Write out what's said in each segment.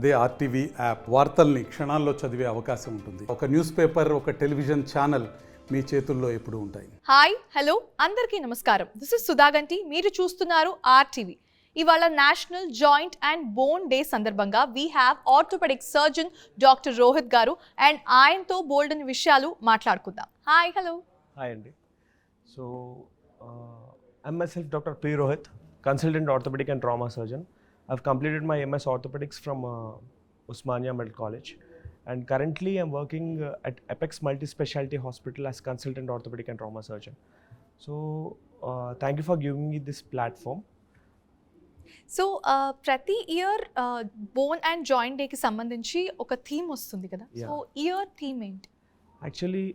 అదే RTV app వార్తల్ని క్షణాల్లో చదివే అవకాశం ఉంటుంది. ఒక న్యూస్ పేపర్ ఒక టెలివిజన్ ఛానల్ మీ చేతుల్లో ఎప్పుడూ ఉంటాయి. హాయ్ హలో అందరికీ నమస్కారం. This is Sudhaganti. మీరు చూస్తున్నారు ఆర్టీవీ. ఇవాళ national joint and bone day సందర్భంగా we have orthopaedic surgeon doctor Rohit garu and ఆయనతో బోల్డ్ అని విషయాలు మాట్లాడుకుందాం. Hi hello. హాయ్ అండి. So I'm myself doctor P Rohit consultant orthopaedic and trauma surgeon I've completed my MS orthopaedics from Osmania medical college and currently I'm working at Apex multi speciality hospital as consultant orthopaedic and trauma surgeon so thank you for giving me this platform so ప్రతి year bone and joint డేకి సంబంధించి ఒక theme వస్తుంది కదా so year theme ఏంటి actually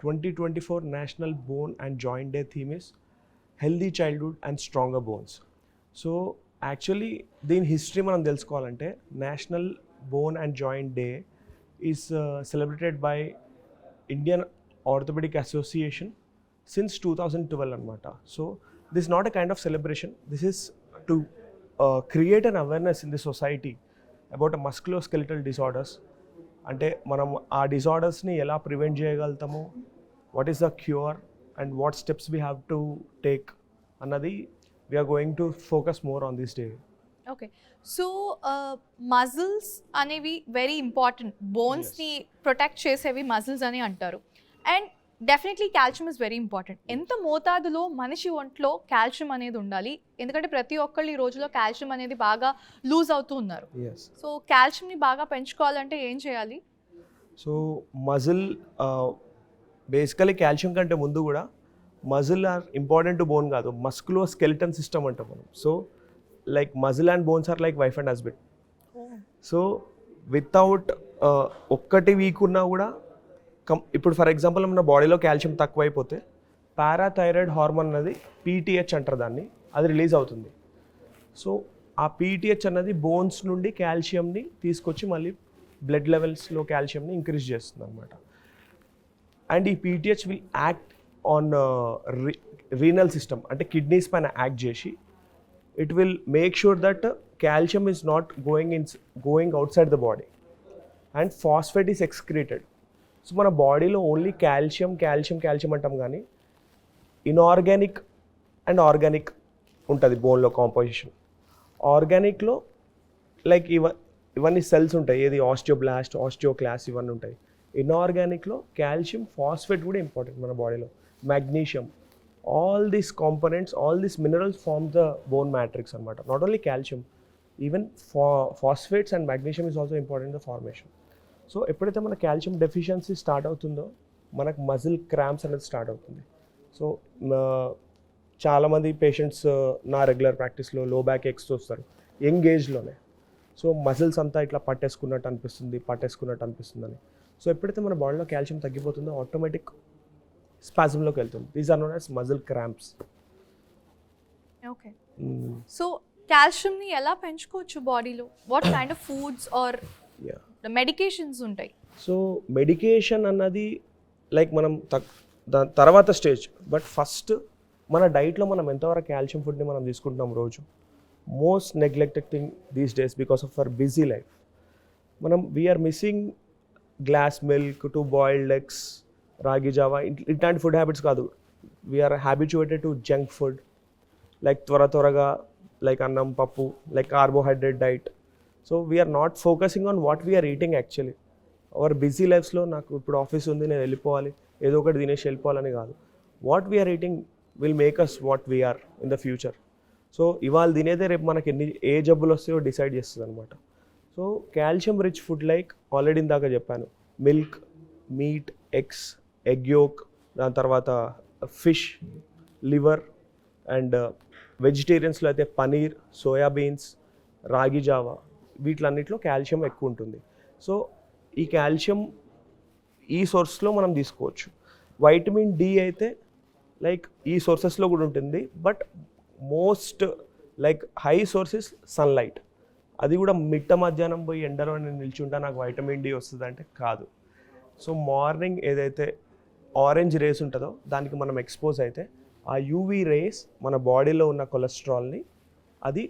twenty twenty four national bone and joint day theme is healthy childhood and stronger bones so actually దీని history మనం తెలుసుకోవాలంటే national bone and joint day is celebrated by Indian orthopaedic association since two thousand twelve అనమాట so this not a kind of celebration this is to create an awareness in the society about musculoskeletal disorders అంటే మనం ఆ డిసార్డర్స్ని ఎలా prevent చేయగలుగుతాము? What is the cure and what steps we have to take అన్నది we're going to focus more on this day okay so muscles అనేవి very important బోన్స్ని protect చేసేవి మజిల్స్ అని అంటారు. And definitely calcium is very important ఎంత మోతాదులో మనిషి ఒంట్లో కాల్షియం అనేది ఉండాలి? ఎందుకంటే ప్రతి ఒక్కళ్ళు ఈ రోజులో కాల్షియం అనేది బాగా లూజ్ అవుతూ ఉన్నారు. సో కాల్షియంని బాగా పెంచుకోవాలంటే ఏం చేయాలి? సో మజిల్ బేసికలీ కాల్షియం కంటే ముందు కూడా muscle are important to bone కాదు మస్కులో స్కెలిటన్ సిస్టమ్ అంటాం మనం. So like muscle and bones are like wife and husband so without ఒక్కటి వీక్ ఉన్నా కూడా కం ఇప్పుడు ఫర్ ఎగ్జాంపుల్ మన బాడీలో కాల్షియం తక్కువైపోతే పారాథైరాయిడ్ హార్మోన్ అన్నది పీటీహెచ్ అంటారు దాన్ని అది రిలీజ్ అవుతుంది. సో ఆ పీటీహెచ్ అన్నది బోన్స్ నుండి కాల్షియంని తీసుకొచ్చి మళ్ళీ బ్లడ్ లెవెల్స్లో కాల్షియంని ఇంక్రీజ్ చేస్తుంది అనమాట అండ్ ఈ PTH will act on renal system అంటే కిడ్నీస్ పైన యాక్ట్ చేసి it will make sure that calcium is not going in going outside the body and phosphate is excreted so మన బాడీలో ఓన్లీ కాల్షియం కాల్షియం కాల్షియం అంటాం కానీ inorganic and organic ఉంటుంది బోన్లో composition ఆర్గానిక్లో like ఇవ ఇవన్నీ సెల్స్ ఉంటాయి. ఏది ఆస్టియోబ్లాస్ట్ ఆస్టియోక్లాస్ ఇవన్నీ ఉంటాయి. ఇన్ఆర్గానిక్లో కాల్షియం ఫాస్ఫేట్ కూడా ఇంపార్టెంట్ మన బాడీలో magnesium. All these components all these minerals form the bone matrix అనమాట not only calcium even phosphates and magnesium is also important in the formation. So ఎప్పుడైతే మన కాల్షియం డెఫిషియన్సీ స్టార్ట్ అవుతుందో మనకు muscle cramps అనేది start అవుతుంది. So చాలామంది patients నా regular ప్రాక్టీస్లో లో బ్యాక్ ఎక్స్ వస్తారు. యంగ్ ఏజ్లోనే సో మజిల్స్ అంతా ఇట్లా పట్టేసుకున్నట్టు అనిపిస్తుంది పట్టేసుకున్నట్టు అనిపిస్తుంది అని సో ఎప్పుడైతే మన బాడీలో కాల్షియం తగ్గిపోతుందో ఆటోమేటిక్ స్పాజంలోకి వెళ్తుంది. These are known as muscle cramps okay so కాల్షియంని ఎలా పెంచుకోవచ్చు బాడీలో what kind of foods or medications ఉంటాయి? సో మెడికేషన్ అన్నది లైక్ మనం దాని తర్వాత స్టేజ్ బట్ ఫస్ట్ మన డైట్లో మనం ఎంతవరకు కాల్షియం ఫుడ్ని మనం తీసుకుంటున్నాం రోజు? Most neglected thing these days because of our busy life మనం we're missing glass milk two boiled eggs ragi Java ఇట్లాంటి ఫుడ్ హ్యాబిట్స్ కాదు. We're habituated to junk food like త్వర త్వరగా లైక్ అన్నం పప్పు like carbohydrate diet so we're not focusing on what we're eating actually our busy లైఫ్స్లో నాకు ఇప్పుడు office ఉంది నేను వెళ్ళిపోవాలి ఏదో ఒకటి తినేసి వెళ్ళిపోవాలని కాదు. What we're eating will make us what we're in the future so ఇవాళ తినేదే రేపు మనకి ఎన్ని ఏ జబ్బులు వస్తాయో డిసైడ్ చేస్తుంది అనమాట so calcium rich food like already ఇందాక చెప్పాను. Milk meat eggs egg yolk దాని తర్వాత ఫిష్ లివర్ అండ్ uh, వెజిటేరియన్స్లో అయితే పనీర్ సోయాబీన్స్ రాగి జావా వీటిలన్నిటిలో కాల్షియం ఎక్కువ ఉంటుంది సో ఈ కాల్షియం ఈ సోర్స్లో మనం తీసుకోవచ్చు. వైటమిన్ డి అయితే లైక్ ఈ సోర్సెస్లో కూడా ఉంటుంది. But most like high sources sunlight. అది కూడా మిట్ట మధ్యాహ్నం పోయి ఎండలో నేను నిల్చుంటా నాకు వైటమిన్ డి వస్తుంది అంటే కాదు. సో మార్నింగ్ ఏదైతే ఆరెంజ్ రేస్ ఉంటుందో దానికి మనం ఎక్స్పోజ్ అయితే ఆ యూవీ రేస్ మన బాడీలో ఉన్న కొలెస్ట్రాల్ని అది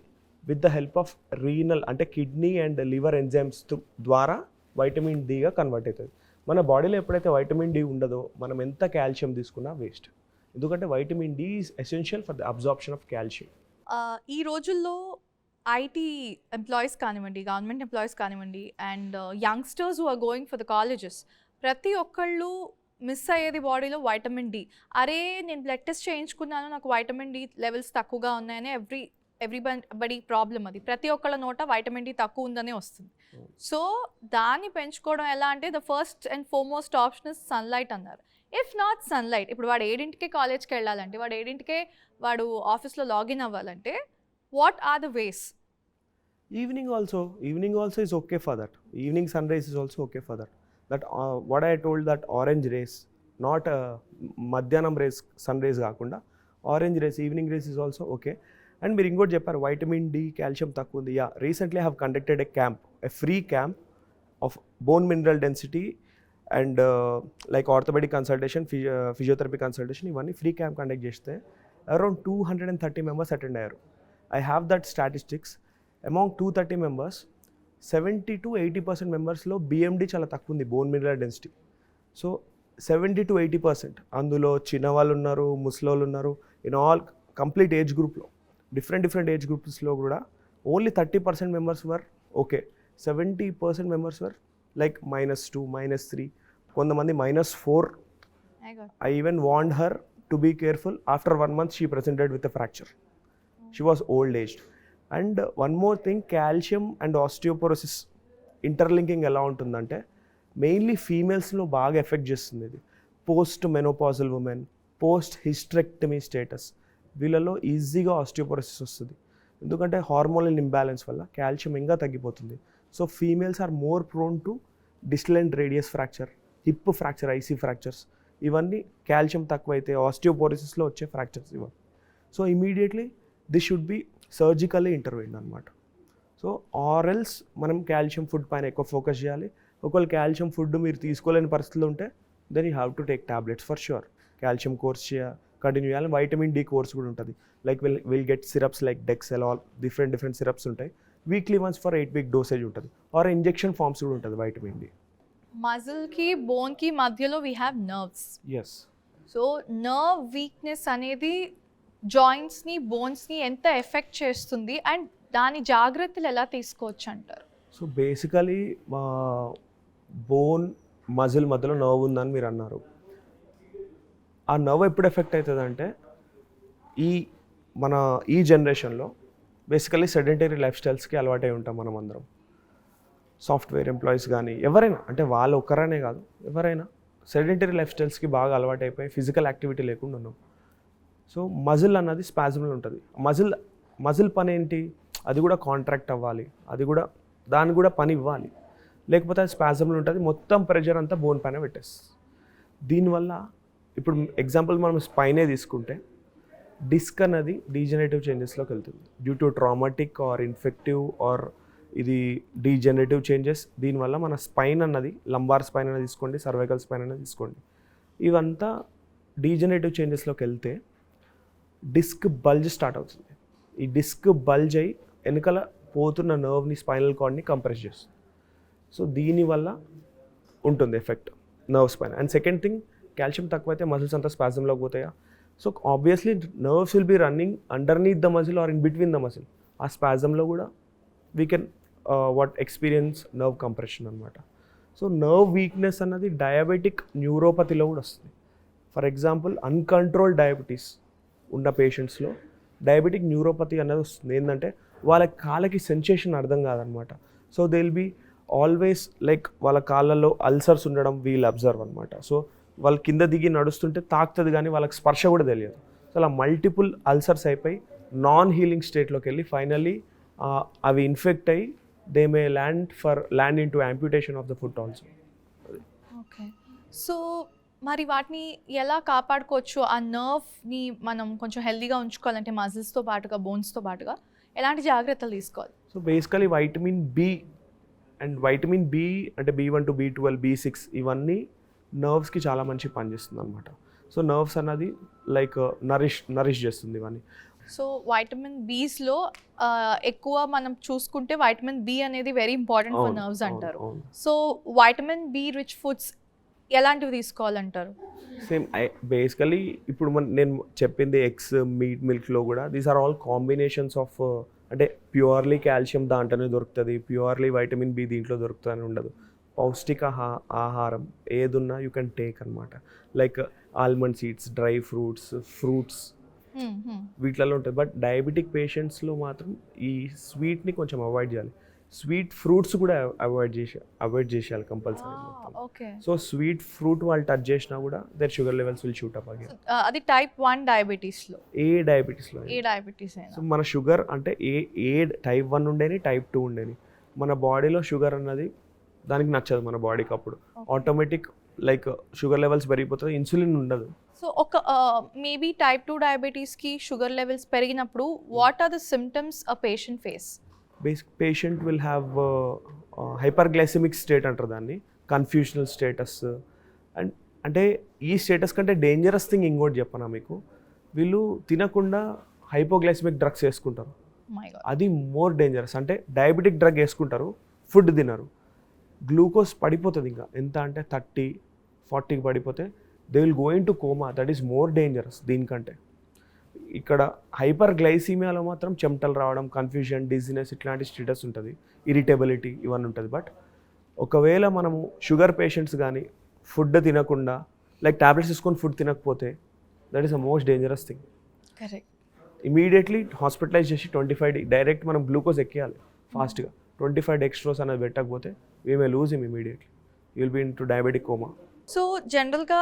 with the help of renal అంటే కిడ్నీ అండ్ లివర్ ఎంజైమ్స్ ద్వారా వైటమిన్ డిగా కన్వర్ట్ అవుతుంది. మన బాడీలో ఎప్పుడైతే వైటమిన్ డి ఉండదో మనం ఎంత కాల్షియం తీసుకున్నా వేస్ట్ ఎందుకంటే vitamin D is essential for the absorption of calcium ఈ రోజుల్లో ఐటీ ఎంప్లాయీస్ కానివ్వండి గవర్నమెంట్ ఎంప్లాయీస్ కానివ్వండి and youngsters who are going for the colleges ప్రతి ఒక్కళ్ళు మిస్ అయ్యేది బాడీలో వైటమిన్ డి. అరే నేను బ్లడ్ టెస్ట్ చేయించుకున్నాను నాకు వైటమిన్ డి లెవెల్స్ తక్కువగా ఉన్నాయని ఎవ్రీ ఎవ్రీ బడి ప్రాబ్లం అది. ప్రతి ఒక్కళ్ళ నోట వైటమిన్ డి తక్కువ ఉందనే వస్తుంది. Hmm. సో దాన్ని పెంచుకోవడం ఎలా అంటే the first and foremost option is sunlight అన్నారు. ఇఫ్ నాట్ సన్లైట్ ఇప్పుడు వాడు ఏడింటికే కాలేజ్కి వెళ్ళాలంటే వాడు ఏడింటికే వాడు ఆఫీస్లో లాగిన్ అవ్వాలంటే what are the ways evening also evening also is okay for that evening sun rise is also okay for that that what I told that orange rays not మధ్యాహ్నం rays sun rays కాకుండా orange rays evening rays is also okay and మీరు ఇంకోటి చెప్పారు vitamin D calcium తక్కువ ఉంది. Yeah recently have conducted a camp a free camp of bone mineral density and like orthopaedic consultation physiotherapy consultation ఇవన్నీ free camp conduct చేస్తే around two hundred and thirty members attend అయ్యారు. I have that statistics among two thirty members seventy to eighty percent మెంబర్స్లో BMD చాలా తక్కువ ఉంది bone mineral density so seventy to eighty percent అందులో చిన్న వాళ్ళు ఉన్నారు ముసలోళ్ళు ఉన్నారు ఇన్ ఆల్ కంప్లీట్ ఏజ్ గ్రూప్లో డిఫరెంట్ డిఫరెంట్ ఏజ్ గ్రూప్స్లో కూడా only thirty percent members were okay seventy percent members were like minus two minus three కొంతమంది minus four I even warned her to be careful. After one month, she presented with a fracture. She was old aged. And one more thing calcium and osteoporosis interlinking ఎలా ఉంటుందంటే mainly ఫీమేల్స్లో బాగా effect చేస్తుంది ఇది. Post menopausal women post hysterectomy status వీళ్ళలో ఈజీగా osteoporosis వస్తుంది. ఎందుకంటే హార్మోనల్ ఇంబ్యాలెన్స్ వల్ల కాల్షియం ఇంకా తగ్గిపోతుంది. So females are more prone to distal end radius fracture hip fracture IC fractures ఇవన్నీ కాల్షియం తక్కువైతే ఆస్టియోపోరోసిస్లో వచ్చే ఫ్రాక్చర్స్ ఇవన్నీ so immediately this should be surgically intervened అనమాట సో ఆర్ఎల్స్ మనం కాల్షియం ఫుడ్ పైన ఎక్కువ ఫోకస్ చేయాలి. ఒకవేళ కాల్షియం ఫుడ్ మీరు తీసుకోలేని పరిస్థితులు ఉంటే then you have to take tablets for sure calcium course చేయాలి కంటిన్యూ చేయాలి. వైటమిన్ డి కోర్స్ కూడా ఉంటుంది. Like will will get syrups like డెక్సెల్ all different different syrups ఉంటాయి. Weekly once for eight week dosage ఉంటుంది. ఆర్ ఇంజెక్షన్ ఫార్మ్స్ కూడా ఉంటుంది vitamin D మజిల్కి బోన్కి మధ్యలో we have nerves yes so nerve weakness అనేది జాయింట్స్ని బోన్స్ని ఎంత ఎఫెక్ట్ చేస్తుంది అండ్ దాని జాగ్రత్తలు ఎలా తీసుకోవచ్చు అంటారు? సో బేసికలీ మా బోన్ మజిల్ మధ్యలో నర్వ్ ఉందని మీరు అన్నారు. ఆ నర్వ్ ఎప్పుడు ఎఫెక్ట్ అవుతుంది అంటే ఈ మన ఈ జనరేషన్లో బేసికలీ సెడెంటరీ లైఫ్ స్టైల్స్కి అలవాటై ఉంటాం మనం అందరం. సాఫ్ట్వేర్ ఎంప్లాయీస్ కానీ ఎవరైనా అంటే వాళ్ళు ఒక్కరనే కాదు ఎవరైనా సెడెంటరీ లైఫ్ స్టైల్స్కి బాగా అలవాటైపోయి ఫిజికల్ యాక్టివిటీ లేకుండా ఉన్నాం. సో మజిల్ అన్నది స్పాజంలో ఉంటుంది. మజిల్ మజిల్ పని ఏంటి అది కూడా కాంట్రాక్ట్ అవ్వాలి. అది కూడా దాన్ని కూడా పని ఇవ్వాలి. లేకపోతే అది స్పాజంలో ఉంటుంది. మొత్తం ప్రెషర్ అంతా బోన్ పైన పెట్టేస్తుంది దీనివల్ల ఇప్పుడు ఎగ్జాంపుల్ మనం స్పైనే తీసుకుంటే డిస్క్ అన్నది డీజనరేటివ్ చేంజెస్లోకి వెళ్తుంది. Due to traumatic or infective or ఇది డీజనరేటివ్ చేంజెస్ దీనివల్ల మన స్పైన్ అన్నది లంబార్ స్పైన్ అనేది తీసుకోండి సర్వైకల్ స్పైన్ అనేది తీసుకోండి. ఇవంతా డీజనరేటివ్ చేంజెస్లోకి వెళ్తే డిస్క్ బల్జ్ స్టార్ట్ అవుతుంది. ఈ డిస్క్ బల్జ్ అయి వెనకాల పోతున్న నర్వ్ని స్పైనల్ కార్డ్ని కంప్రెస్ చేస్తుంది. సో దీనివల్ల ఉంటుంది ఎఫెక్ట్ నర్వ్స్ పైన అండ్ సెకండ్ థింగ్ కాల్షియం తక్కువైతే మజిల్స్ అంతా స్పాజంలోకి పోతాయా? So obviously nerves will be running underneath the muscle or in between the muscle ఆ స్పాజంలో కూడా we can what experience nerve compression అనమాట సో నర్వ్ వీక్నెస్ అన్నది డయాబెటిక్ న్యూరోపతిలో కూడా వస్తుంది. ఫర్ ఎగ్జాంపుల్ అన్కంట్రోల్ డయాబెటీస్ ఉన్న పేషెంట్స్లో డయాబెటిక్ న్యూరోపతి అనేది వస్తుంది. ఏంటంటే వాళ్ళ కాళ్ళకి సెన్సేషన్ అర్థం కాదనమాట. So they will be always like వాళ్ళ కాళ్ళలో అల్సర్స్ ఉండడం వీల్ అబ్జర్వ్ అనమాట సో వాళ్ళు కింద దిగి నడుస్తుంటే తాకుతుంది కానీ వాళ్ళకి స్పర్శ కూడా తెలియదు. సో అలా మల్టిపుల్ అల్సర్స్ అయిపోయి నాన్ హీలింగ్ స్టేట్లోకి వెళ్ళి ఫైనల్లీ అవి ఇన్ఫెక్ట్ అయ్యి they may land for land into amputation of the foot also okay so మరి వాటిని ఎలా కాపాడుకోవచ్చు? ఆ నర్వ్ని మనం కొంచెం హెల్దీగా ఉంచుకోవాలంటే మజిల్స్తో పాటుగా బోన్స్తో పాటుగా ఎలాంటి జాగ్రత్తలు తీసుకోవాలి? So basically vitamin B and vitamin B అంటే B one two B twelve B six ఇవన్నీ నర్వ్స్కి చాలా మంచి పనిచేస్తుంది అనమాట సో నర్వ్స్ అన్నది లైక్ నరిష్ నరిష్ చేస్తుంది ఇవన్నీ. సో వైటమిన్ బీస్లో ఎక్కువ మనం చూసుకుంటే వైటమిన్ బి అనేది వెరీ ఇంపార్టెంట్ ఫర్ నర్వ్స్ అంటారు. So vitamin B rich foods ఎలాంటివి తీసుకోవాలంటారు? సేమ్ బేసికలీ ఇప్పుడు మన నేను చెప్పింది ఎగ్స్ మీట్ మిల్క్లో కూడా these are all combinations of అంటే ప్యూర్లీ కాల్షియం దాంట్లోనే దొరుకుతుంది. ప్యూర్లీ వైటమిన్ బి దీంట్లో దొరుకుతుందని ఉండదు. పౌష్టిక ఆహా- ఆహారం ఏదున్నా యూ కెన్ టేక్ అనమాట like almond seeds dry fruits fruits. వీటిలలో ఉంటుంది బట్ డయాబెటిక్ పేషెంట్స్లో మాత్రం ఈ స్వీట్ని కొంచెం అవాయిడ్ చేయాలి. స్వీట్ ఫ్రూట్స్ కూడా అవాయిడ్ చేసి అవాయిడ్ చేసేయాలి compulsory okay so sweet fruit వాళ్ళు టచ్ చేసినా కూడా their sugar levels will shoot up again అది టైప్ వన్ డయాబెటీస్లో ఏ డయాబెటీస్లో ఏ డయాబెటీస్ సో మన షుగర్ అంటే ఏ ఏ టైప్ వన్ ఉండేని టైప్ టూ ఉండేని. మన బాడీలో షుగర్ అన్నది దానికి నచ్చదు మన బాడీకి అప్పుడు. ఆటోమేటిక్ లైక్ షుగర్ లెవెల్స్ పెరిగిపోతుంది ఇన్సులిన్ ఉండదు. సో ఒక మేబీ టైప్ టూ డయాబెటీస్కి షుగర్ లెవెల్స్ పెరిగినప్పుడు what are the symptoms a patient face basic patient will have hyper glycaemic state అంటారు దాన్ని. కన్ఫ్యూషనల్ స్టేటస్ అండ్ అంటే ఈ స్టేటస్ కంటే డేంజరస్ థింగ్ ఇంకోటి చెప్పనా మీకు? వీళ్ళు తినకుండా హైపోగ్లైసెమిక్ డ్రగ్స్ వేసుకుంటారు. అది మోర్ డేంజరస్ అంటే డయాబెటిక్ డ్రగ్ వేసుకుంటారు ఫుడ్ తినరు. గ్లూకోజ్ పడిపోతుంది ఇంకా. ఎంత అంటే థర్టీ ఫార్టీకి పడిపోతే they will going to coma that is more dangerous దీనికంటే. ఇక్కడ హైపర్ గ్లైసీమియాలో మాత్రం చెమటలు రావడం కన్ఫ్యూజన్ డిజినెస్ ఇట్లాంటి స్టేటస్ ఉంటుంది. ఇరిటబిలిటీ ఇవన్నీ ఉంటుంది. బట్ ఒకవేళ మనము షుగర్ పేషెంట్స్ కానీ ఫుడ్ తినకుండా లైక్ టాబ్లెట్స్ తీసుకొని ఫుడ్ తినకపోతే that is a most dangerous thing correct immediately hospitalise చేసి ట్వంటీ ఫైవ్ డైరెక్ట్ మనం గ్లూకోజ్ ఎక్కియాలి ఫాస్ట్గా ట్వంటీ ఫైవ్ డెక్స్ట్రోస్ అనేది పెట్టకపోతే we may lose im immediately will be into diabetic coma so జనరల్గా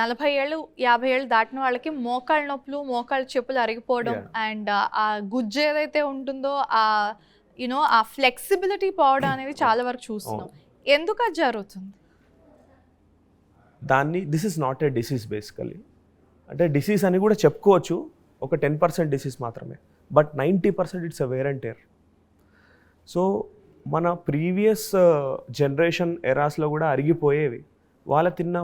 నలభై ఏళ్ళు యాభై ఏళ్ళు దాటిన వాళ్ళకి మోకాళ్ళ నొప్పులు మోకాళ్ళ చెప్పులు అరిగిపోవడం. అండ్ ఆ గుజ్జు ఏదైతే ఉంటుందో ఆ యునో ఆ ఫ్లెక్సిబిలిటీ పోవడం అనేది చాలా వరకు చూస్తున్నాం. ఎందుకు అది జరుగుతుంది? దాన్ని this is not a disease basically అంటే డిసీజ్ అని కూడా చెప్పుకోవచ్చు. ఒక టెన్ పర్సెంట్ డిసీజ్ మాత్రమే. But ninety percent it's a wear and tear so మన ప్రీవియస్ జనరేషన్ ఎరాస్లో కూడా అరిగిపోయేవి. వాళ్ళ తిన్న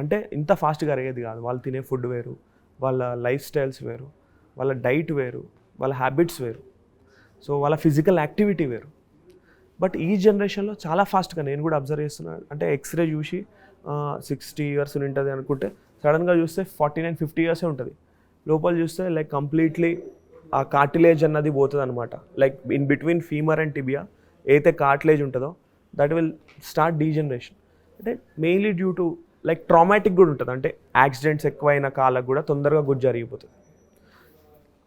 అంటే ఇంత ఫాస్ట్గా అరిగేది కాదు. వాళ్ళు తినే ఫుడ్ వేరు వాళ్ళ లైఫ్ స్టైల్స్ వేరు వాళ్ళ డైట్ వేరు వాళ్ళ హ్యాబిట్స్ వేరు. సో వాళ్ళ ఫిజికల్ యాక్టివిటీ వేరు. బట్ ఈ జనరేషన్లో చాలా ఫాస్ట్గా నేను కూడా అబ్జర్వ్ చేస్తున్నాను అంటే ఎక్స్రే చూసి సిక్స్టీ ఇయర్స్ ఉంటుంది అనుకుంటే సడన్గా చూస్తే ఫార్టీ నైన్ ఫిఫ్టీ ఇయర్సే ఉంటుంది. లోపల చూస్తే లైక్ కంప్లీట్లీ ఆ కార్టిలేజ్ అన్నది పోతుంది అనమాట like in between femur and tibia ఏదైతే కార్టిలేజ్ ఉంటుందో దట్ విల్ స్టార్ట్ డీజనరేషన్. అంటే mainly due to like traumatic కూడా ఉంటుంది. అంటే యాక్సిడెంట్స్ ఎక్కువైన కాళ్ళకు కూడా తొందరగా గుజ్జు అరిగిపోతుంది.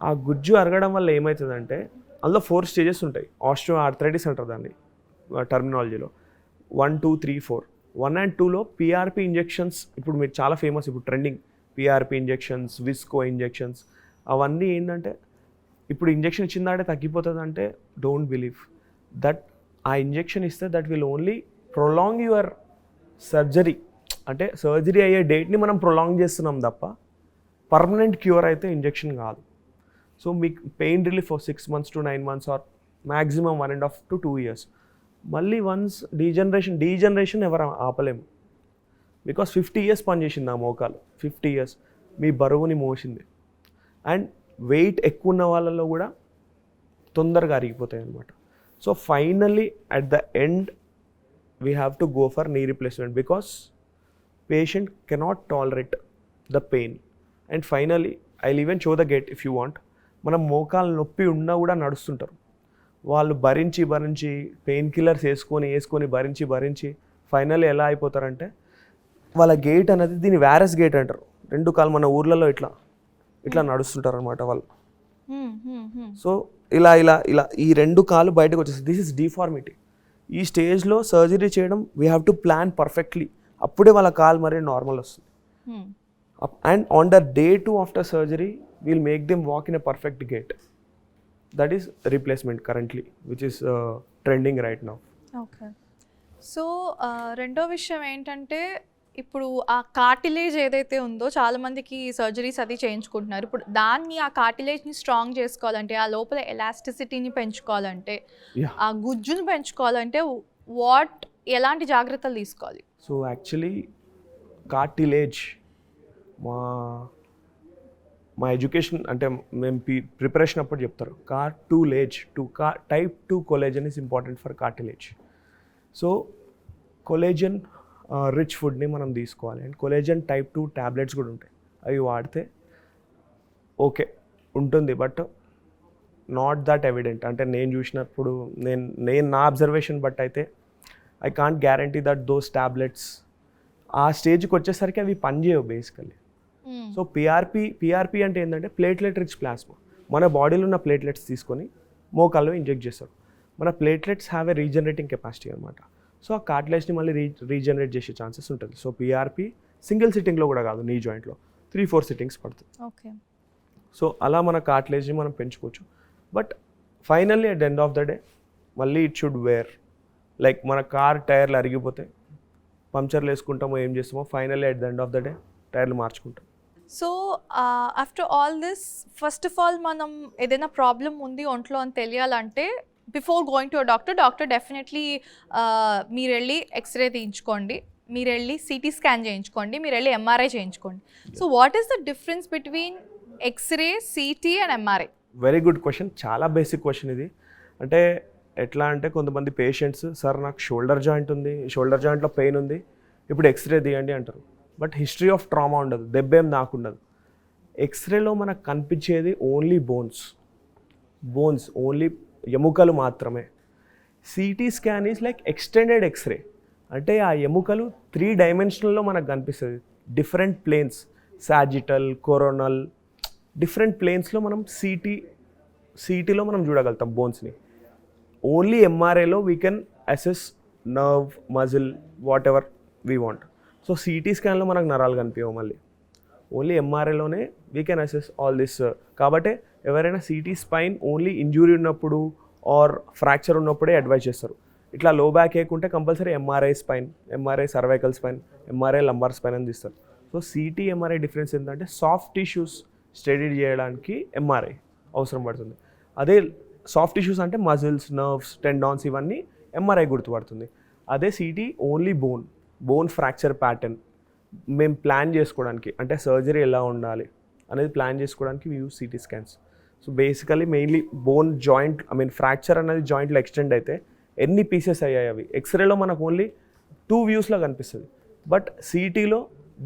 ఆ గుజ్జు అరగడం వల్ల ఏమవుతుందంటే అందులో ఫోర్ స్టేజెస్ ఉంటాయి. ఆస్ట్రో ఆర్థరైటిస్ అంటారు దాన్ని టర్మినాలజీలో one two three four one and టూలో పిఆర్పి ఇంజెక్షన్స్ ఇప్పుడు మీరు చాలా ఫేమస్ ఇప్పుడు trending PRP injections visco injections అవన్నీ ఏంటంటే ఇప్పుడు ఇంజెక్షన్ ఇచ్చిందంటే తగ్గిపోతుంది అంటే డోంట్ బిలీవ్ దట్ ఆ ఇంజెక్షన్ ఇస్తే that will only prolong your surgery. అంటే సర్జరీ అయ్యే డేట్ని మనం ప్రొలాంగ్ చేస్తున్నాం తప్ప పర్మనెంట్ క్యూర్ అయితే ఇంజెక్షన్ కాదు. సో మీకు pain relief six months to nine months or maximum one and half to two years. మళ్ళీ వన్స్ డీజనరేషన్ డీజనరేషన్ ఎవరు ఆపలేము. బికాస్ ఫిఫ్టీ ఇయర్స్ పనిచేసింది ఆ మోకాలు. ఫిఫ్టీ ఇయర్స్ మీ బరువుని మోసింది. అండ్ వెయిట్ ఎక్కువ ఉన్న వాళ్ళలో కూడా తొందరగా అరిగిపోతాయి అనమాట so finally at the end we have to go for knee replacement because patient cannot tolerate the pain and finally I even show the gait if you want మనం మోకాలు నొప్పి ఉన్నా కూడా నడుస్తుంటారు. వాళ్ళు భరించి భరించి పెయిన్ కిల్లర్స్ వేసుకొని వేసుకొని భరించి భరించి ఫైనల్లీ ఎలా అయిపోతారంటే వాళ్ళ గేట్ అనేది దీన్ని వ్యారస్ గేట్ అంటారు. రెండు కాలు మన ఊర్లలో ఇట్లా ఇట్లా నడుస్తుంటారు అనమాట వాళ్ళు. Hmm, hmm, hmm. సో ఇలా ఇలా ఇలా ఈ రెండు కాలు బయటకు వచ్చేసి దిస్ ఇస్ డిఫార్మిటీ ఈ స్టేజ్లో సర్జరీ చేయడం we have to plan perfectly అప్పుడే వాళ్ళ కాలు మరీ నార్మల్ వస్తుంది. And on the day two after surgery will make them walk in a perfect gait that is replacement currently which is trending right now okay so రెండో విషయం ఏంటంటే ఇప్పుడు ఆ కార్టిలేజ్ ఏదైతే ఉందో చాలా మందికి సర్జరీస్ అది చేయించుకుంటున్నారు. ఇప్పుడు దాన్ని ఆ కార్టిలేజ్ని స్ట్రాంగ్ చేసుకోవాలంటే ఆ లోపల ఎలాస్టిసిటీని పెంచుకోవాలంటే. ఆ గుజ్జును పెంచుకోవాలంటే వాట్ ఎలాంటి జాగ్రత్తలు తీసుకోవాలి? సో యాక్చువల్లీ కార్టిలేజ్ మా మా ఎడ్యుకేషన్ అంటే మేము ప్రిపరేషన్ అప్పుడు చెప్తారు. Cartilage to car type two collagen is important for cartilage so collagen rich ఫుడ్ని మనం తీసుకోవాలి. And collagen type two tablets కూడా ఉంటాయి. అవి వాడితే ఓకే ఉంటుంది. బట్ నాట్ దట్ ఎవిడెంట్ అంటే నేను చూసినప్పుడు నేను నేను నా అబ్జర్వేషన్ బట్ అయితే I can't guarantee that those tablets ఆ స్టేజ్కి వచ్చేసరికి అవి పనిచేయవు బేసికలీ. సో పిఆర్పి పిఆర్పి అంటే ఏంటంటే ప్లేట్లెట్ రిచ్ ప్లాస్మా మన బాడీలో ఉన్న ప్లేట్లెట్స్ తీసుకొని మోకాల్లో ఇంజెక్ట్ చేస్తారు. మన platelets have a regenerating capacity అనమాట సో ఆ కార్ట్లెట్స్ని మళ్ళీ రీ రీజనరేట్ చేసే ఛాన్సెస్ ఉంటుంది. సో పిఆర్పి సింగిల్ సిట్టింగ్లో కూడా కాదు నీ జాయింట్లో త్రీ ఫోర్ సిట్టింగ్స్ పడుతుంది. ఓకే. సో అలా మన కార్ట్లేజ్ని మనం పెంచుకోవచ్చు. But finally at end of the day మళ్ళీ ఇట్ షుడ్ వేర్ లైక్ మన కార్ టైర్లు అరిగిపోతే పంక్చర్లు వేసుకుంటామో ఏం చేస్తామో finally at the end of the day టైర్లు మార్చుకుంటాం. So after all this first of all మనం ఏదైనా ప్రాబ్లం ఉంది ఒంట్లో అని తెలియాలంటే before going to a doctor doctor definitely మీరు వెళ్ళి ఎక్స్రే తీయించుకోండి. మీరు వెళ్ళి సిటీ స్కాన్ చేయించుకోండి. మీరు వెళ్ళి ఎంఆర్ఐ చేయించుకోండి. So what is the difference between x ray CT and MRI very good question చాలా బేసిక్ క్వశ్చన్ ఇది. అంటే ఎట్లా అంటే కొంతమంది పేషెంట్స్ సార్ నాకు షోల్డర్ జాయింట్ ఉంది. షోల్డర్ జాయింట్లో పెయిన్ ఉంది. ఇప్పుడు ఎక్స్రే తీయండి అంటారు. బట్ హిస్టరీ ఆఫ్ ట్రామా ఉండదు. దెబ్బేం నాకుండదు. ఎక్స్రేలో మనకు కనిపించేది ఓన్లీ బోన్స్ బోన్స్ ఓన్లీ ఎముకలు మాత్రమే. CT scan is like extended x ray అంటే ఆ ఎముకలు త్రీ డైమెన్షనల్లో మనకు కనిపిస్తుంది. Different planes sagittal coronal different ప్లేన్స్లో మనం సిటీ సిటీలో మనం చూడగలుగుతాం బోన్స్ని only ఎంఆర్ఏలో we can assess nerve muscle whatever we want so CT స్కాన్లో మనకు నరాలు కనిపించవు మళ్ళీ. Only ఎంఆర్ఐలోనే we can assess all this కాబట్టి ఎవరైనా సిటీ స్పైన్ ఓన్లీ ఇంజురీ ఉన్నప్పుడు ఆర్ ఫ్రాక్చర్ ఉన్నప్పుడే అడ్వైజ్ చేస్తారు. ఇట్లా low back వేయకుంటే compulsory MRI spine MRI cervical spine MRI lumbar spine అని తీస్తారు. సో సిటీ ఎంఆర్ఐ డిఫరెన్స్ ఏంటంటే సాఫ్ట్ టిష్యూస్ స్టడీ చేయడానికి ఎంఆర్ఐ అవసరం పడుతుంది. అదే సాఫ్ట్ టిష్యూస్ అంటే మజిల్స్ నర్వ్స్ టెండాన్స్ ఇవన్నీ ఎంఆర్ఐ గుర్తుపడుతుంది. అదే CT only bone bone fracture pattern మేము ప్లాన్ చేసుకోవడానికి అంటే సర్జరీ ఎలా ఉండాలి అనేది ప్లాన్ చేసుకోవడానికి we use CT scans so basically mainly bone joint I mean fracture అనేది జాయింట్లో ఎక్స్టెండ్ అయితే ఎన్ని పీసెస్ అయ్యాయి అవి? ఎక్స్రేలో మనకు ఓన్లీ టూ వ్యూస్లో కనిపిస్తుంది. బట్ సిటీలో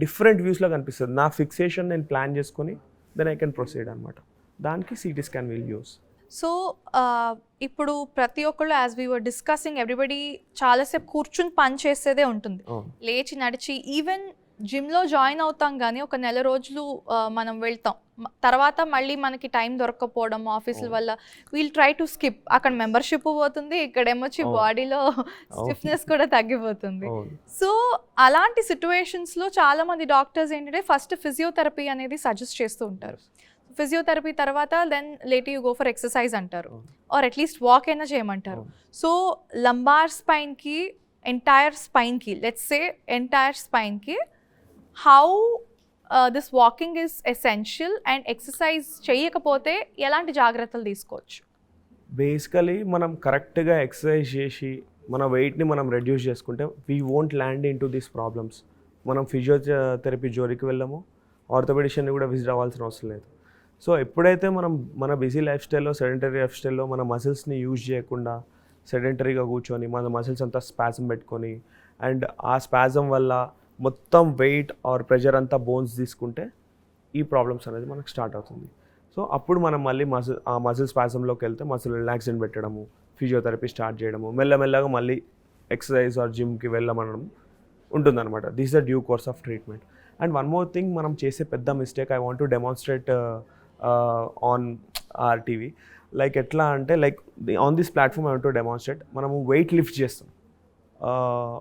డిఫరెంట్ వ్యూస్లో కనిపిస్తుంది. నా ఫిక్సేషన్ నేను ప్లాన్ చేసుకొని దెన్ ఐ కెన్ ప్రొసీడ్ అనమాట దానికి CT scan will use so ఇప్పుడు ప్రతి ఒక్కళ్ళు as we were discussing everybody చాలాసేపు కూర్చుని పని చేసేదే ఉంటుంది. లేచి నడిచి ఈవెన్ జిమ్లో జాయిన్ అవుతాం కానీ ఒక నెల రోజులు మనం వెళ్తాం. తర్వాత మళ్ళీ మనకి టైం దొరకకపోవడం ఆఫీసుల వల్ల వీల్ ట్రై టు స్కిప్. అక్కడ మెంబర్షిప్ పోతుంది ఇక్కడేమొచ్చి. బాడీలో స్టిఫ్నెస్ కూడా తగ్గిపోతుంది. సో అలాంటి సిచ్యువేషన్స్లో చాలా మంది డాక్టర్స్ ఏంటంటే ఫస్ట్ ఫిజియోథెరపీ అనేది సజెస్ట్ చేస్తూ ఉంటారు. ఫిజియోథెరపీ తర్వాత then let you go for exercise అంటారు. ఆర్ అట్లీస్ట్ వాక్ అయినా చేయమంటారు. సో లంబార్ స్పైన్కి ఎంటైర్ స్పైన్కి let's say entire స్పైన్కి how this walking is essential and exercise చేయకపోతే ఎలాంటి జాగ్రత్తలు తీసుకోవచ్చు? బేసికలీ మనం కరెక్ట్గా ఎక్సర్సైజ్ చేసి మన వెయిట్ని మనం రెడ్యూస్ చేసుకుంటే we won't land into these problems మనం ఫిజియోథెరపీ జోలికి వెళ్ళము ఆర్థోపెడిషన్ని కూడా విజిట్ అవ్వాల్సిన అవసరం లేదు. సో ఎప్పుడైతే మనం మన బిజీ లైఫ్ స్టైల్లో సెడెంటరీ లైఫ్ స్టైల్లో మన మసిల్స్ని యూజ్ చేయకుండా సెడెంటరీగా కూర్చొని మన మసిల్స్ అంతా స్పాజం పెట్టుకొని అండ్ ఆ స్పాజం వల్ల మొత్తం వెయిట్ ఆర్ ప్రెషర్ అంతా బోన్స్ తీసుకుంటే ఈ ప్రాబ్లమ్స్ అనేది మనకు స్టార్ట్ అవుతుంది. సో అప్పుడు మనం మళ్ళీ మజిల్ ఆ మజిల్ స్పాసంలోకి వెళ్తే మజిల్ రిలాక్సెంట్ పెట్టడము ఫిజియోథెరపీ స్టార్ట్ చేయడము మెల్లమెల్లగా మళ్ళీ ఎక్సర్సైజ్ ఆర్ జిమ్కి వెళ్ళమనడం ఉంటుందన్నమాట. This the due course of treatment and one more thing మనం చేసే పెద్ద mistake I want to demonstrate on our TV like ఎట్లా అంటే like on this platform I want to demonstrate మనము వెయిట్ లిఫ్ట్ చేస్తాం. Uh,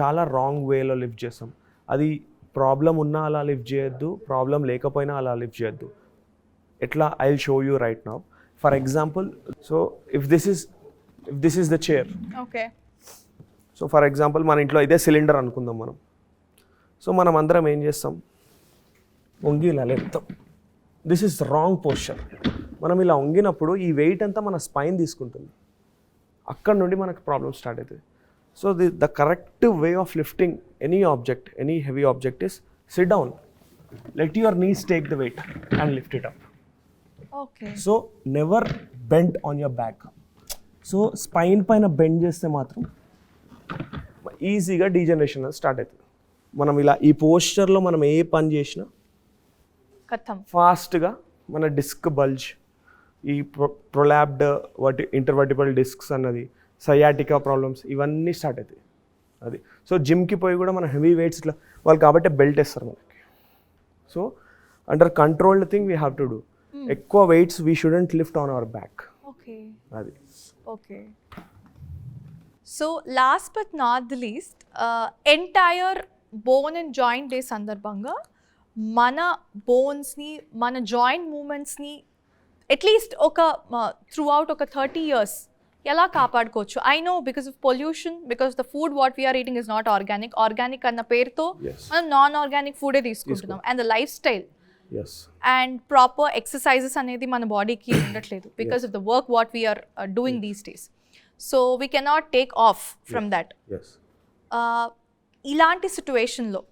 చాలా రాంగ్ వేలో lift చేస్తాం. అది ప్రాబ్లం ఉన్నా అలా లిఫ్ట్ చేయొద్దు ప్రాబ్లం లేకపోయినా అలా లిఫ్ట్ చేయొద్దు. ఎట్లా? I show you right now for example so if this is if this is the chair okay so for example మన ఇంట్లో ఇదే సిలిండర్ అనుకుందాం మనం. సో మనం అందరం ఏం చేస్తాం? వంగి ఇలా లేపుతాం. దిస్ ఇస్ రాంగ్ పోస్చర్ మనం ఇలా వంగినప్పుడు ఈ వెయిట్ అంతా మన స్పైన్ తీసుకుంటుంది. అక్కడ నుండి మనకు ప్రాబ్లమ్ స్టార్ట్ అవుతుంది. So the the correct way of lifting any object any heavy object is sit down let your knees take the weight and lift it up. Okay so never bend on your back so spine పైన bend చేస్తే మాత్రం ఈజీగా degeneration అనేది start అవుతుంది. మనం ఇలా ఈ పోస్చర్లో మనం ఏ పని చేసినా ఫాస్ట్గా మన డిస్క్ బల్జ్ ఈ ప్రొ ప్రొలాబ్డ్ వాటి ఇంటర్వర్టిబుల్ డిస్క్స్ అన్నది సయాటికా ప్రాబ్లమ్స్ ఇవన్నీ స్టార్ట్ అవుతాయి. అది. సో జిమ్కి పోయి కూడా మన హెవీ వెయిట్స్ ఇట్లా వాళ్ళు కాబట్టి బెల్ట్ వేస్తారు మనకి. So under controlled thing we have to do. ఎక్కువ weights we shouldn't lift on our back. అది. Okay. So last but not the least entire bone and joint day సందర్భంగా మన బోన్స్ని మన జాయింట్ మూమెంట్స్ని అట్లీస్ట్ ఒక త్రూ అవుట్ ఒక thirty years ఎలా కాపాడుకోవచ్చు? I know because of pollution because the food what we are eating is not organic organic అన్న పేరుతో. మనం నాన్ ఆర్గానిక్ ఫుడే తీసుకుంటున్నాం. And the lifestyle and proper exercises అనేది మన బాడీకి ఉండట్లేదు. Because of the work what we are doing these days so we cannot take off from that ఇలాంటి సిచ్యువేషన్లో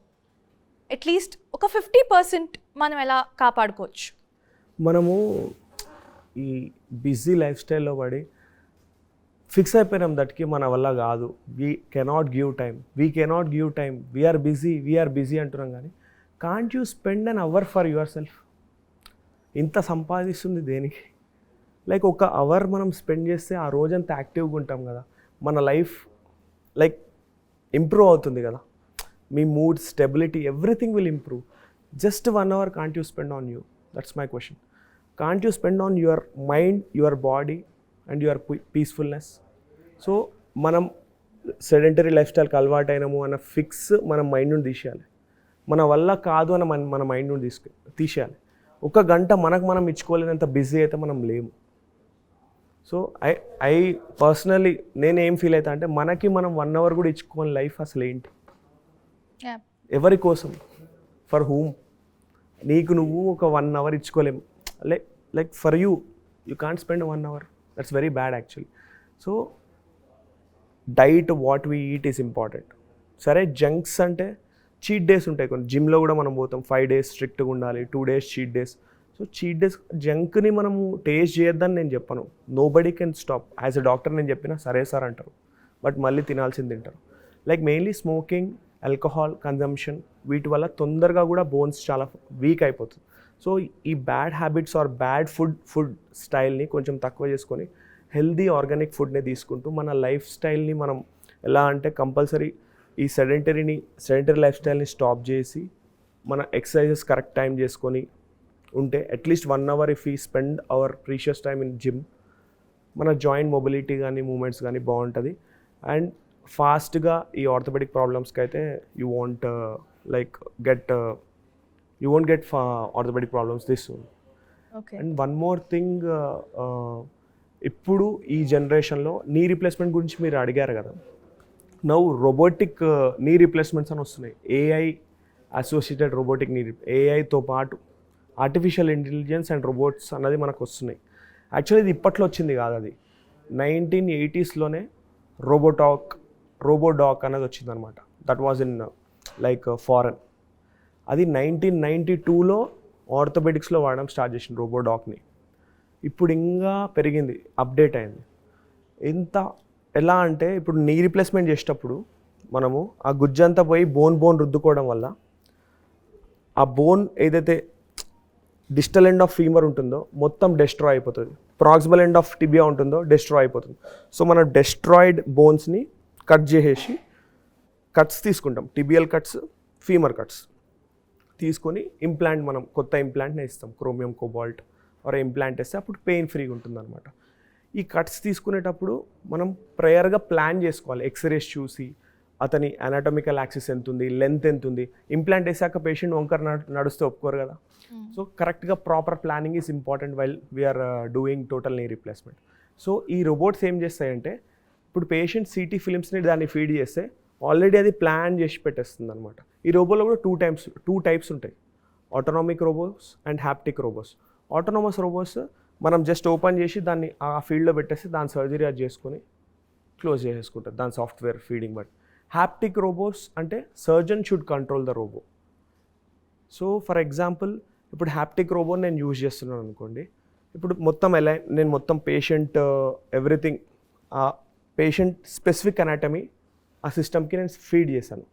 అట్లీస్ట్ ఒక ఫిఫ్టీ పర్సెంట్ మనం ఎలా కాపాడుకోవచ్చు? మనము ఈ బిజీ లైఫ్ స్టైల్లో పడి ఫిక్స్ అయిపోయినాం దట్కి మన వల్ల కాదు. We cannot give time we cannot give time we are busy we are busy అంటున్నాం కానీ can't you spend an hour for yourself ఇంత సంపాదిస్తుంది దేనికి? లైక్ ఒక అవర్ మనం స్పెండ్ చేస్తే ఆ రోజంతా యాక్టివ్గా ఉంటాం కదా. మన లైఫ్ లైక్ ఇంప్రూవ్ అవుతుంది కదా. మీ mood stability everything will improve just one hour can't you spend on you that's my question can't you spend on your mind your body and your peacefulness. So మనం sedentary life స్టైల్కి అలవాటైనము అన్న fix మన mind నుండి తీసేయాలి. మన వల్ల కాదు అని మన మన మైండ్ నుండి తీసుకు తీసేయాలి. ఒక గంట మనకు మనం ఇచ్చుకోలేనంత బిజీ అయితే మనం లేము. సో ఐ ఐ పర్సనలీ నేను ఏం ఫీల్ అవుతా అంటే మనకి మనం వన్ అవర్ కూడా ఇచ్చుకోని లైఫ్ అసలు ఏంటి? ఎవరి కోసం? For whom? నీకు నువ్వు ఒక one hour ఇచ్చుకోలేము like like for you you can't spend one hour. That's very bad actually so diet what we eat is important సరే జంక్స్ అంటే చీట్ డేస్ ఉంటాయి కొన్ని. జిమ్లో కూడా మనం పోతాం. ఫైవ్ డేస్ స్ట్రిక్ట్గా ఉండాలి. Two days cheat days so cheat days జంక్ని మనము టేస్ట్ చేయొద్దని నేను చెప్పను. Nobody can stop as a doctor నేను చెప్పిన సరే సార్ అంటారు. బట్ మళ్ళీ తినాల్సింది తింటారు. Like mainly smoking alcohol consumption వీటి వల్ల తొందరగా కూడా బోన్స్ చాలా వీక్ అయిపోతుంది. సో ఈ bad habits or bad food food స్టైల్ని కొంచెం తక్కువ చేసుకొని హెల్దీ ఆర్గానిక్ ఫుడ్ని తీసుకుంటూ మన లైఫ్ స్టైల్ని మనం ఎలా అంటే కంపల్సరీ ఈ సెడెంటరీని సెడెంటరీ లైఫ్ స్టైల్ని స్టాప్ చేసి మన ఎక్సర్సైజెస్ కరెక్ట్ టైం చేసుకొని ఉంటే at least one hour if ఈ spend our precious time in gym మన జాయింట్ మొబిలిటీ కానీ మూమెంట్స్ కానీ బాగుంటుంది. అండ్ ఫాస్ట్గా ఈ ఆర్థోపెడిక్ ప్రాబ్లమ్స్కి అయితే you want like get you won't get orthopaedic problems this and one more thing ఇప్పుడు ఈ జనరేషన్లో నీ రీప్లేస్మెంట్ గురించి మీరు అడిగారు కదా. నవ్వు రోబోటిక్ నీ రీప్లేస్మెంట్స్ అని వస్తున్నాయి. ఏఐ అసోసియేటెడ్ రోబోటిక్ నీ ఏఐతో పాటు ఆర్టిఫిషియల్ ఇంటెలిజెన్స్ అండ్ రోబోట్స్ అన్నది మనకు వస్తున్నాయి. యాక్చువల్లీ ఇది ఇప్పట్లో వచ్చింది కాదు అది. నైన్టీన్ ఎయిటీస్లోనే రోబోటాక్ రోబోడాక్ అనేది వచ్చిందనమాట that was in like foreign అది నైన్టీన్ నైంటీ టూలో ఆర్థోపెడిక్స్లో వాడడం స్టార్ట్ చేసింది రోబోడాక్ని ఇప్పుడు ఇంకా పెరిగింది అప్డేట్ అయింది. ఎంత ఎలా అంటే ఇప్పుడు నీ రీప్లేస్మెంట్ చేసేటప్పుడు మనము ఆ గుజ్జంతా పోయి బోన్ బోన్ రుద్దుకోవడం వల్ల ఆ బోన్ ఏదైతే డిజిటల్ ఎండ్ ఆఫ్ ఫీమర్ ఉంటుందో మొత్తం డెస్ట్రాయ్ అయిపోతుంది. ప్రాక్సిమల్ ఎండ్ ఆఫ్ టిబియా ఉంటుందో డెస్ట్రాయ్ అయిపోతుంది. సో మనం డెస్ట్రాయిడ్ బోన్స్ని కట్ చేసేసి కట్స్ తీసుకుంటాం టిబియల్ కట్స్ ఫీమర్ కట్స్. తీసుకొని ఇంప్లాంట్ మనం కొత్త ఇంప్లాంట్ని ఇస్తాం క్రోమియం కోబాల్ట్ ఆర్ ఇంప్లాంట్ వేస్తే అప్పుడు పెయిన్ ఫ్రీగా ఉంటుందన్నమాట. ఈ కట్స్ తీసుకునేటప్పుడు మనం ప్రేయర్గా ప్లాన్ చేసుకోవాలి. ఎక్స్రేస్ చూసి అతని అనాటమికల్ యాక్సెస్ ఎంత ఉంది లెంత్ ఎంత ఉంది ఇంప్లాంట్ వేసాక పేషెంట్ వంకర నడు- నడుస్తే ఒప్పుకోరు కదా. సో కరెక్ట్గా proper planning is important while we are doing total knee replacement so ఈ రోబోట్స్ ఏం చేస్తాయంటే ఇప్పుడు పేషెంట్ సిటీ ఫిలిమ్స్ని దాన్ని ఫీడ్ చేస్తే ఆల్రెడీ అది ప్లాన్ చేసి పెట్టేస్తుంది అనమాట ఈ రోబోలో కూడా టూ టైప్స్ టూ టైప్స్ ఉంటాయి. Autonomic robos and haptic robos autonomous robos మనం జస్ట్ ఓపెన్ చేసి దాన్ని ఆ ఫీల్డ్లో పెట్టేసి దాని సర్జరీ అది చేసుకొని క్లోజ్ చేసేసుకుంటారు. దాని software feeding but haptic robos అంటే surgeon should control the robo so for example ఇప్పుడు హ్యాప్టిక్ రోబో నేను యూజ్ చేస్తున్నాను అనుకోండి. ఇప్పుడు మొత్తం ఎలా నేను మొత్తం patient everything patient specific anatomy ఆ సిస్టమ్కి నేను ఫీడ్ చేశాను.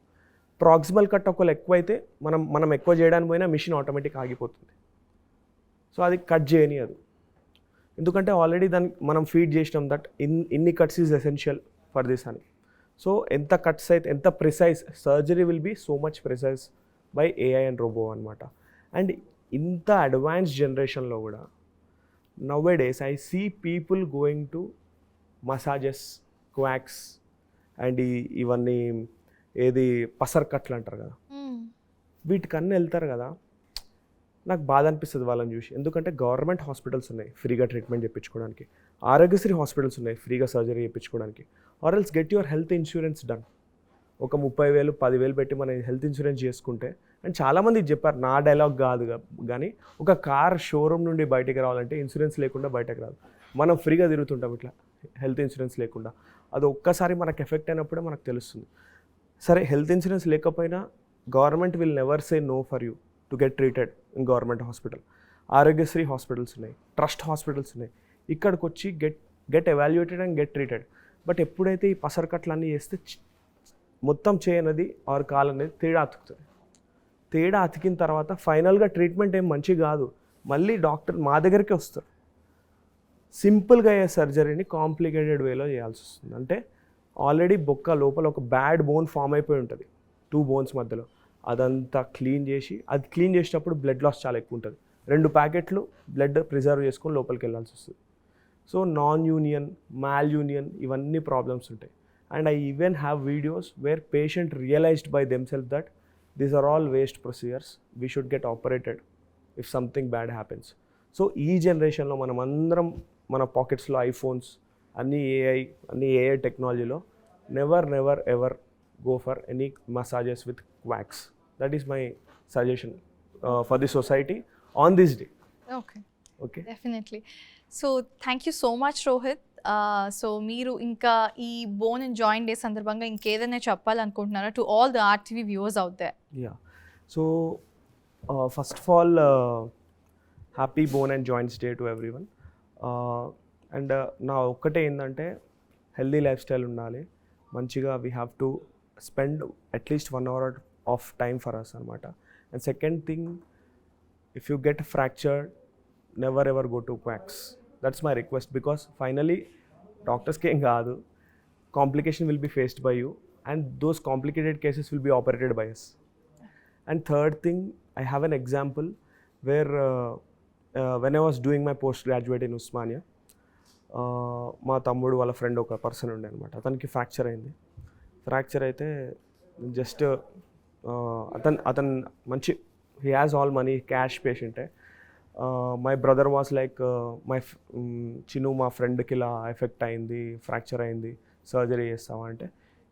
ప్రాక్సిమల్ కట్ ఒకవేళ ఎక్కువైతే మనం మనం ఎక్కువ చేయడానికి పోయినా మిషన్ ఆటోమేటిక్ ఆగిపోతుంది. సో అది కట్ చేయని అది ఎందుకంటే ఆల్రెడీ దాన్ని మనం ఫీడ్ చేసినాం దట్ ఇన్ ఇన్ని cuts is essential for this అని. సో ఎంత కట్స్ అయితే ఎంత precise surgery will be so much precise by AI and robo అనమాట అండ్ ఇంత అడ్వాన్స్ జనరేషన్లో కూడా nowadays I see people going to massages quacks and ఈ ఇవన్నీ ఏది పసర్ కట్లు అంటారు కదా. వీటికన్నీ వెళ్తారు కదా. నాకు బాధ అనిపిస్తుంది వాళ్ళని చూసి. ఎందుకంటే గవర్నమెంట్ హాస్పిటల్స్ ఉన్నాయి ఫ్రీగా ట్రీట్మెంట్ చేయించుకోవడానికి ఆరోగ్యశ్రీ హాస్పిటల్స్ ఉన్నాయి ఫ్రీగా సర్జరీ చేయించుకోవడానికి or else get your health insurance done ఒక ముప్పై వేలు పదివేలు పెట్టి మనం హెల్త్ ఇన్సూరెన్స్ చేసుకుంటే అండ్ చాలామంది చెప్పారు నా డైలాగ్ కాదు కానీ ఒక కార్ షోరూమ్ నుండి బయటికి రావాలంటే ఇన్సూరెన్స్ లేకుండా బయటకు రాదు. మనం ఫ్రీగా తిరుగుతుంటాం ఇట్లా. హెల్త్ ఇన్సూరెన్స్ లేకుండా. అది ఒక్కసారి మనకు ఎఫెక్ట్ అయినప్పుడే మనకు తెలుస్తుంది. సరే హెల్త్ ఇన్సూరెన్స్ లేకపోయినా government will never say no for you to get treated in government hospital. Aarogyasri hospitals ఉన్నాయి ట్రస్ట్ హాస్పిటల్స్ ఉన్నాయి. ఇక్కడికి వచ్చి get get evaluated and get treated. But ఎప్పుడైతే ఈ పసరకట్లన్నీ చేస్తే మొత్తం చేయనది ఆర్ కాల్ అనేది తేడా అతుకుతుంది. తేడా అతికిన తర్వాత ఫైనల్గా ట్రీట్మెంట్ ఏం మంచి కాదు. మళ్ళీ డాక్టర్ మా దగ్గరికి వస్తారు. సింపుల్గా అయ్యే సర్జరీని కాంప్లికేటెడ్ వేలో చేయాల్సి వస్తుంది. అంటే ఆల్రెడీ బొక్క లోపల ఒక బ్యాడ్ బోన్ ఫామ్ అయిపోయి ఉంటుంది. టూ బోన్స్ మధ్యలో. అదంతా క్లీన్ చేసి అది క్లీన్ చేసేటప్పుడు బ్లడ్ లాస్ చాలా ఎక్కువ ఉంటుంది. రెండు ప్యాకెట్లు బ్లడ్ ప్రిజర్వ్ చేసుకొని లోపలికి వెళ్ళాల్సి వస్తుంది. So non union mal union ఇవన్నీ ప్రాబ్లమ్స్ ఉంటాయి. And I even have videos where patient realized by themselves that these are all waste procedures we should get operated if something bad happens so ఈ జనరేషన్లో మనం అందరం మన పాకెట్స్లో iPhones అన్ని AI అన్ని ఏఐ టెక్నాలజీలో never never ever go for any massages with quacks that is my suggestion for the society on this day okay okay definitely so thank you so much Rohit so మీరు ఇంకా ఈ bone and joint day సందర్భంగా ఇంకేదైనా చెప్పాలనుకుంటున్నారా to all the RTV viewers out there yeah so first of all happy bone and joints day to everyone and నా ఒక్కటే ఏంటంటే healthy lifestyle ఉండాలి. మంచిగా we have to spend at least one hour of time for us అనమాట and second thing if you get fractured never ever go to quacks that's my request because finally డాక్టర్స్కి ఏం కాదు. Complication will be faced by you and those complicated cases will be operated by us and third thing I have an example where when I was doing my post graduate in Osmania మా తమ్ముడు వాళ్ళ friend ఒక person ఉండే అనమాట అతనికి fracture అయింది. Fracture అయితే just అతను అతను మంచి he has all money cash పేషెంటే my brother was like my చిను మా ఫ్రెండ్కి ఇలా ఎఫెక్ట్ అయింది ఫ్రాక్చర్ అయింది సర్జరీ చేస్తావా అంటే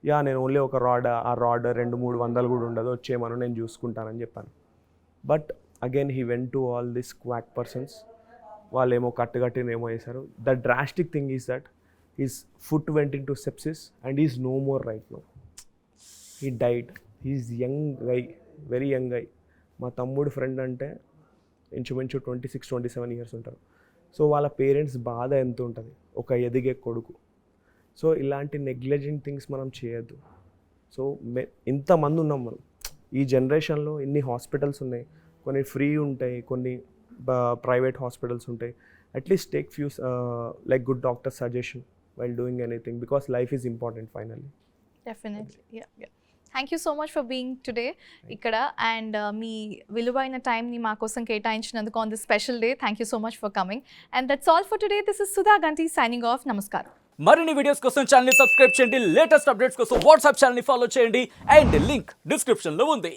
యా నేను ఓన్లీ ఒక రాడ్ ఆ రాడ్ రెండు మూడు వందలు కూడా ఉండదు వచ్చేయమను నేను చూసుకుంటానని చెప్పాను. But again he went to all this quack persons వాళ్ళు ఏమో కట్టుకట్టిన ఏమో చేశారు. The drastic thing is that is foot went into sepsis and is no more right no he died he's young guy very young guy మా తమ్ముడు friend అంటే ఇంచుమించు twenty six twenty seven years ఉంటారు. సో వాళ్ళ parents బాధ ఎంత ఉంటుంది? ఒక ఎదిగే కొడుకు. సో ఇలాంటి నెగ్లెజెంట్ థింగ్స్ మనం చేయొద్దు. సో మే ఇంతమంది ఉన్నాం మనం. ఈ జనరేషన్లో ఇన్ని హాస్పిటల్స్ ఉన్నాయి. కొన్ని ఫ్రీ ఉంటాయి కొన్ని ప్రైవేట్ హాస్పిటల్స్ ఉంటాయి. At least take few like good doctor suggestion while doing anything because life is important finally definitely thank you so much for being today ఇక్కడ అండ్ మీ విలువైన టైంని మా కోసం కేటాయించినందుకు on this special day thank you so much for coming and that's all for today this is Sudha Ganti signing off నమస్కారం మరిన్ని videos కోసం ఛానల్ సబ్స్క్రైబ్ చేయండి. లేటెస్ట్ అప్డేట్స్ కోసం వాట్సాప్ ఛానల్ ఫాలో చేయండి. అండ్ లింక్ డిస్క్రిప్షన్లో ఉంది.